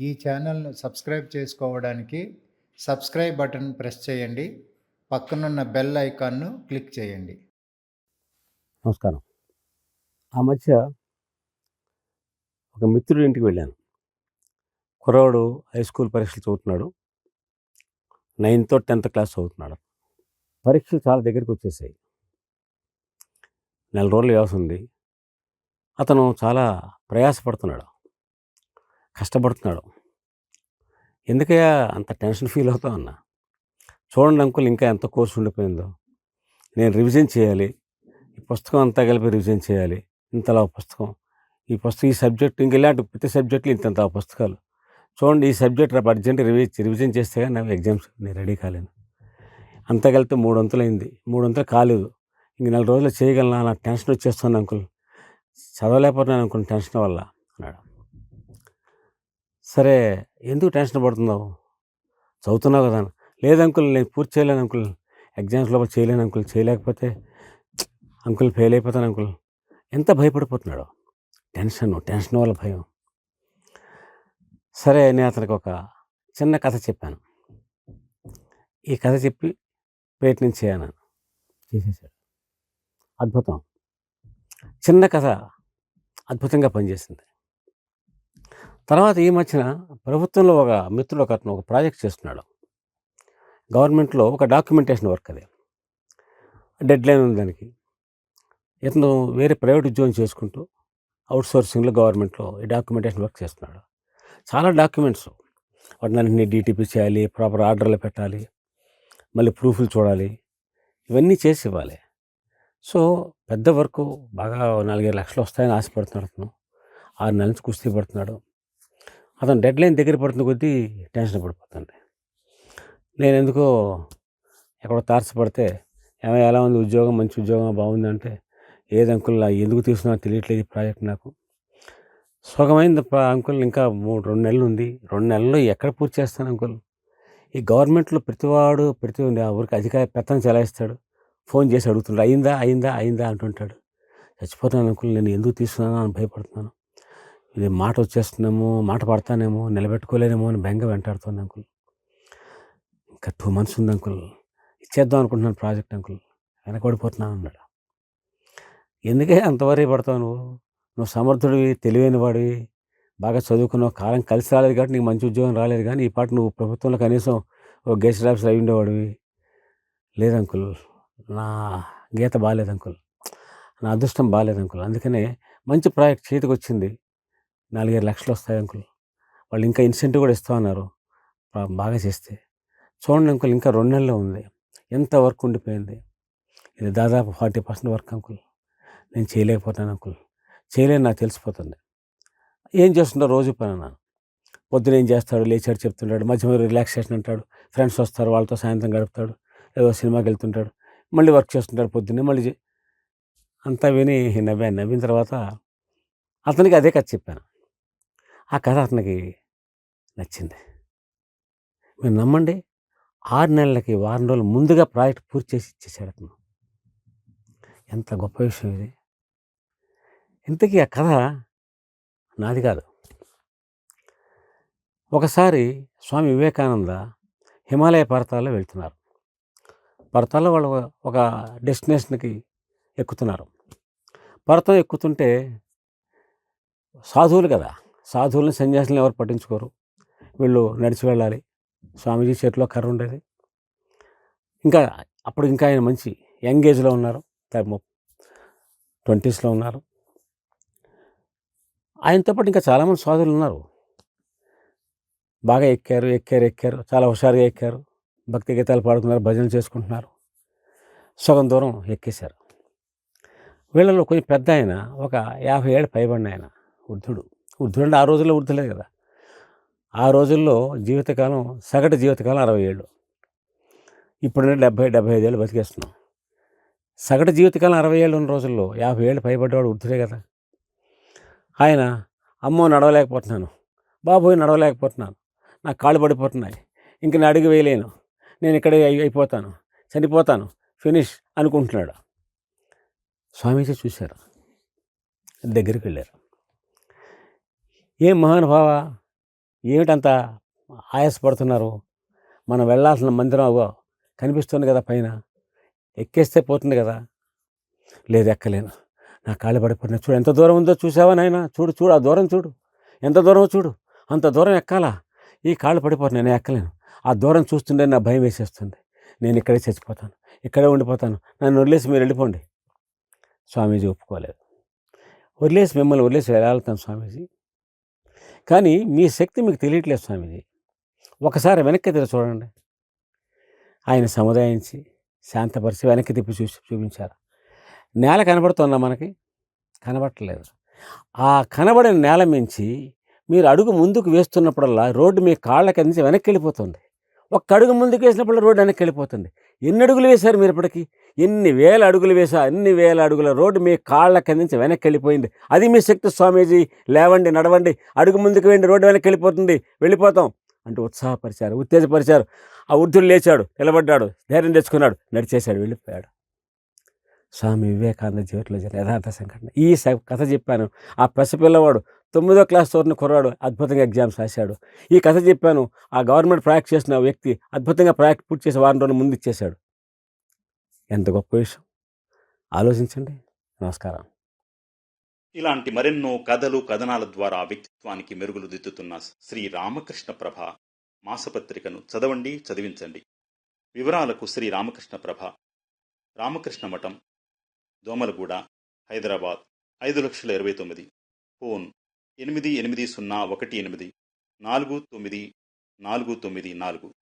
ఈ ఛానల్ను సబ్స్క్రైబ్ చేసుకోవడానికి సబ్స్క్రైబ్ బటన్ ప్రెస్ చేయండి. పక్కనున్న బెల్ ఐకాన్ను క్లిక్ చేయండి. నమస్కారం. ఆ మధ్య ఒక మిత్రుడి ఇంటికి వెళ్ళాను. కుర్రవాడు హై స్కూల్ పరీక్షలు చదువుతున్నాడు. నైన్త్ టెన్త్ క్లాస్ చదువుతున్నాడు. పరీక్షలు చాలా దగ్గరికి వచ్చేసాయి. నెల రోజులు వ్యవస్థ ఉంది. అతను చాలా ప్రయాసపడుతున్నాడు. కష్టపడుతున్నాడు. ఎందుకయ్యా అంత టెన్షన్ ఫీల్ అవుతావు ఉన్నా? చూడండి అంకుల్ ఇంకా ఎంత కోర్సు ఉండిపోయిందో. నేను రివిజన్ చేయాలి. ఈ పుస్తకం అంతా కలిపి రివిజన్ చేయాలి. ఇంతలా పుస్తకం. ఈ పుస్తకం ఈ సబ్జెక్ట్ ఇంక ఇలాంటి ప్రతి సబ్జెక్టులు ఇంత పుస్తకాలు. చూడండి ఈ సబ్జెక్ట్ రేపు అర్జెంట్ రివి రివిజన్ చేస్తే కానీ నాకు ఎగ్జామ్స్ నేను రెడీ కాలేను. అంతా కలిపితే మూడు వంతులు అయింది. మూడు వంతులు కాలేదు. ఇంక నెల రోజులు చేయగలనా? నాకు టెన్షన్ వచ్చేస్తుంది అంకుల్. చదవలేకపోతున్నాను అనుకున్న టెన్షన్ వల్ల. సరే ఎందుకు టెన్షన్ పడుతున్నావు? చదువుతున్నావు కదా లేదు అంకుల్ నేను పూర్తి చేయలేను అంకుల్. ఎగ్జామ్స్ లోపల చేయలేను అంకుల్. చేయలేకపోతే అంకుల్ ఫెయిల్ అయిపోతాను అంకుల్. ఎంత భయపడిపోతున్నాడు. టెన్షన్ టెన్షన్ వల్ల భయం. సరే నేను అతనికి ఒక చిన్న కథ చెప్పాను. ఈ కథ చెప్పి ప్రయత్నం చేయను చేసేసాడు. అద్భుతం. చిన్న కథ అద్భుతంగా పనిచేసింది. తర్వాత ఈ మధ్యన ప్రభుత్వంలో ఒక మిత్రుడు ఒక అతను ఒక ప్రాజెక్ట్ చేస్తున్నాడు. గవర్నమెంట్లో ఒక డాక్యుమెంటేషన్ వర్క్ అది. డెడ్ లైన్ ఉంది దానికి. ఇతను వేరే ప్రైవేట్ ఉద్యోగం చేసుకుంటూ అవుట్సోర్సింగ్లో గవర్నమెంట్లో ఈ డాక్యుమెంటేషన్ వర్క్ చేస్తున్నాడు. చాలా డాక్యుమెంట్స్. వాటిని డీటీపీ చేయాలి ప్రాపర్ ఆర్డర్లు పెట్టాలి మళ్ళీ ప్రూఫ్లు చూడాలి ఇవన్నీ చేసి ఇవ్వాలి. సో పెద్ద వర్క్ బాగా నాలుగైదు లక్షలు వస్తాయని ఆశపడుతున్నాడు అతను. ఆరు నెలల నుంచి కుస్తీ పడుతున్నాడు. అతను డెడ్ లైన్ దగ్గర పడుతున్న కొద్దీ టెన్షన్ పడిపోతుంది. నేను ఎందుకో ఎక్కడో తారసపడితే ఏమో ఎలా ఉంది? ఉద్యోగం మంచి ఉద్యోగం బాగుంది అంటే ఏది అంకుల్? ఎందుకు తీసుకున్నా తెలియట్లేదు ఈ ప్రాజెక్ట్ నాకు. సుఖమైంది అంకుల్ ఇంకా మూడు రెండు నెలలు ఉంది. రెండు నెలల్లో ఎక్కడ పూర్తి చేస్తాను అంకుల్? ఈ గవర్నమెంట్లో ప్రతివాడు ప్రతి ఆ ఊరికి అధికార పెత్తనం చెలాయిస్తాడు. ఫోన్ చేసి అడుగుతున్నాడు అయిందా? అయిందా? అయిందా? అంటుంటాడు. చచ్చిపోతాను అంకుల్ నేను ఎందుకు తీసుకున్నాను అని భయపడుతున్నాను. ఇది మాట వచ్చేస్తున్నాము మాట పడతానేమో నిలబెట్టుకోలేనేమో అని బెంగ వెంటాడుతుంది అంకుల్. ఇంకా టూ మంత్స్ ఉంది అంకుల్. ఇచ్చేద్దాం అనుకుంటున్నాను ప్రాజెక్ట్ అంకుల్. వెనకబడిపోతున్నాను అన్నాడు. ఎందుకే అంత వరీ పడతావు నువ్వు? నువ్వు సమర్థుడివి తెలివైన వాడివి బాగా చదువుకున్నావు కాలం కలిసి రాలేదు కాబట్టి నీకు మంచి ఉద్యోగం రాలేదు కానీ ఈ పాట నువ్వు ప్రభుత్వంలో కనీసం ఓ గెస్ట్ ఆఫీసర్ అయి ఉండేవాడివి. లేదు అంకుల్. నా గీత బాగాలేదు అంకుల్. నా అదృష్టం బాగాలేదు అంకుల్. అందుకనే మంచి ప్రాజెక్ట్ చేతికి వచ్చింది నాలుగైదు లక్షలు వస్తాయి అంకుల్. వాళ్ళు ఇంకా ఇన్సెంటివ్ కూడా ఇస్తా ఉన్నారు. బాగా చేస్తే. చూడండి అంకుల్ ఇంకా రెండు నెలల్లో ఉంది. ఎంత వర్క్ ఉండిపోయింది. ఇది దాదాపు ఫార్టీ పర్సెంట్ వర్క్ అంకుల్. నేను చేయలేకపోతాను అంకుల్. చేయలేని నాకు తెలిసిపోతుంది. ఏం చేస్తుంటారు రోజు పని అన్నాను పొద్దున ఏం చేస్తాడు? లేచాడు చెప్తుంటాడు. మధ్య మధ్య రిలాక్సేషన్ అంటాడు. ఫ్రెండ్స్ వస్తారు వాళ్ళతో సాయంత్రం గడుపుతాడు. ఏదో సినిమాకి వెళ్తుంటాడు. మళ్ళీ వర్క్ చేస్తుంటాడు పొద్దున్నే మళ్ళీ అంతా విని నవ్వాను నవ్విన తర్వాత అతనికి అదే కథ చెప్పాను. ఆ కథ అతనికి నచ్చింది. మీరు నమ్మండి ఆరు నెలలకి వారం రోజులు ముందుగా ప్రాజెక్ట్ పూర్తి చేసి ఇచ్చేసాడు అతను. ఎంత గొప్ప విషయం ఇది. ఇంతకీ ఆ కథ నాది కాదు. ఒకసారి స్వామి వివేకానంద హిమాలయ పర్వతాల్లో వెళ్తున్నారు. పర్వతాల్లో వాళ్ళు ఒక డెస్టినేషన్కి ఎక్కుతున్నారు. పర్వతం ఎక్కుతుంటే సాధువులు కదా! సాధువులను సన్యాసులను ఎవరు పట్టించుకోరు. వీళ్ళు నడిచి వెళ్ళాలి. స్వామీజీ చేతిలో కర్ర ఉండేది. ఇంకా అప్పుడు ఇంకా ఆయన మంచి యంగ్ ఏజ్లో ఉన్నారు. ట్వంటీస్లో ఉన్నారు. ఆయనతో పాటు ఇంకా చాలామంది సాధువులు ఉన్నారు. బాగా ఎక్కారు ఎక్కారు ఎక్కారు చాలా హుషారుగా ఎక్కారు. భక్తి గీతాలు పాడుకున్నారు భజనలు చేసుకుంటున్నారు. సగం దూరం ఎక్కేశారు. వీళ్ళలో కొంచెం పెద్ద ఆయన ఒక యాభై ఏళ్ళు పైబడిన ఆయన వృద్ధుడు. వృద్ధుడు ఆ రోజుల్లో వృద్ధులేదు కదా. ఆ రోజుల్లో జీవితకాలం సగటు జీవితకాలం అరవై ఏళ్ళు. ఇప్పుడు డెబ్బై డెబ్బై ఐదు ఏళ్ళు బతికేస్తున్నాం. సగటు జీవితకాలం అరవై ఏళ్ళు ఉన్న రోజుల్లో యాభై ఏళ్ళు పైబడ్డవాడు వృద్ధుడే కదా. ఆయన అమ్మో నడవలేకపోతున్నాను బాబోయ్ నడవలేకపోతున్నాను నా కాళ్ళు పడిపోతున్నాయి ఇంక నేను అడుగు వేయలేను నేను ఇక్కడే అయిపోతాను చనిపోతాను ఫినిష్ అనుకుంటున్నాడు. స్వామీజీ చూశారు దగ్గరికి వెళ్ళారు. ఏం మహానుభావ ఏమిటంత ఆయాసపడుతున్నారు? మనం వెళ్ళాల్సిన మందిరం అగో కనిపిస్తుంది కదా పైన. ఎక్కేస్తే పోతుంది కదా. లేదు ఎక్కలేను. నా కాళ్ళు పడిపోయినా చూడు ఎంత దూరం ఉందో చూసావా నాయన? చూడు చూడు ఆ దూరం చూడు. ఎంత దూరం చూడు. అంత దూరం ఎక్కాలా? ఈ కాళ్ళు పడిపోతున్నాయి. నేను ఎక్కలేను. ఆ దూరం చూస్తుంటే నా భయం వేసేస్తుంది. నేను ఇక్కడే చచ్చిపోతాను. ఇక్కడే ఉండిపోతాను. నన్ను వదిలేసి మీరు వెళ్ళిపోండి. స్వామీజీ ఒప్పుకోలేదు. వదిలేసి మిమ్మల్ని వదిలేసి వెళ్ళాలి స్వామీజీ. కానీ మీ శక్తి మీకు తెలియట్లేదు స్వామిజీ. ఒకసారి వెనక్కి తిరిగి చూడండి. ఆయన సముదాయించి శాంతపరిచి వెనక్కి తిప్పి చూసి చూపించారు. నేల కనబడుతుందా మనకి? కనబడట్లేదు. ఆ కనబడిన నేల మించి మీరు అడుగు ముందుకు వేస్తున్నప్పుడల్లా రోడ్డు మీ కాళ్ళ కింద నుంచి వెనక్కి వెళ్ళిపోతుంది. ఒక్క అడుగు ముందుకు వేసినప్పుడు రోడ్డు వెనక్కి వెళ్ళిపోతుంది. ఎన్ని అడుగులు వేశారు మీరు ఇప్పటికి? ఎన్ని వేల అడుగులు వేసా ఎన్ని వేల అడుగుల రోడ్డు మీ కాళ్ళ కింద నుంచి వెనక్కి వెళ్ళిపోయింది. అది మీ శక్తి స్వామీజీ లేవండి నడవండి అడుగు ముందుకు వెండి రోడ్డు వెనక్కి వెళ్ళిపోతుంది వెళ్ళిపోతాం అంటూ ఉత్సాహపరిచారు ఉత్తేజపరిచారు. ఆ వృద్ధుడు లేచాడు నిలబడ్డాడు ధైర్యం తెచ్చుకున్నాడు నడిచేశాడు వెళ్ళిపోయాడు. స్వామి వివేకానంద జీవితంలో జరిగిన యథార్థ సంఘటన. ఈ స- కథ చెప్పాను. ఆ పసిపిల్లవాడు తొమ్మిదో క్లాస్ చదువుతున్న కుర్రాడు అద్భుతంగా ఎగ్జామ్స్ రాశాడు. ఈ కథ చెప్పాను ఆ గవర్నమెంట్ ప్రాక్ట్ చేసిన వ్యక్తి అద్భుతంగా ప్రాక్ట్ పూర్తి చేసి వారం రోజులు ముందు ఇచ్చేశాడు. ఎంత గొప్ప విషయం. ఆలోచించండి. నమస్కారం. ఇలాంటి మరెన్నో కథలు కథనాల ద్వారా వ్యక్తిత్వానికి మెరుగులు దిద్దుతున్న శ్రీ రామకృష్ణ ప్రభ మాసపత్రికను చదవండి చదివించండి. వివరాలకు శ్రీ రామకృష్ణ ప్రభ. రామకృష్ణ మఠం దోమలగూడ హైదరాబాద్ ఐదు లక్షల ఇరవై తొమ్మిది. ఫోన్ ఎనిమిది ఎనిమిది సున్నా ఒకటి ఎనిమిది నాలుగు తొమ్మిది నాలుగు తొమ్మిది నాలుగు.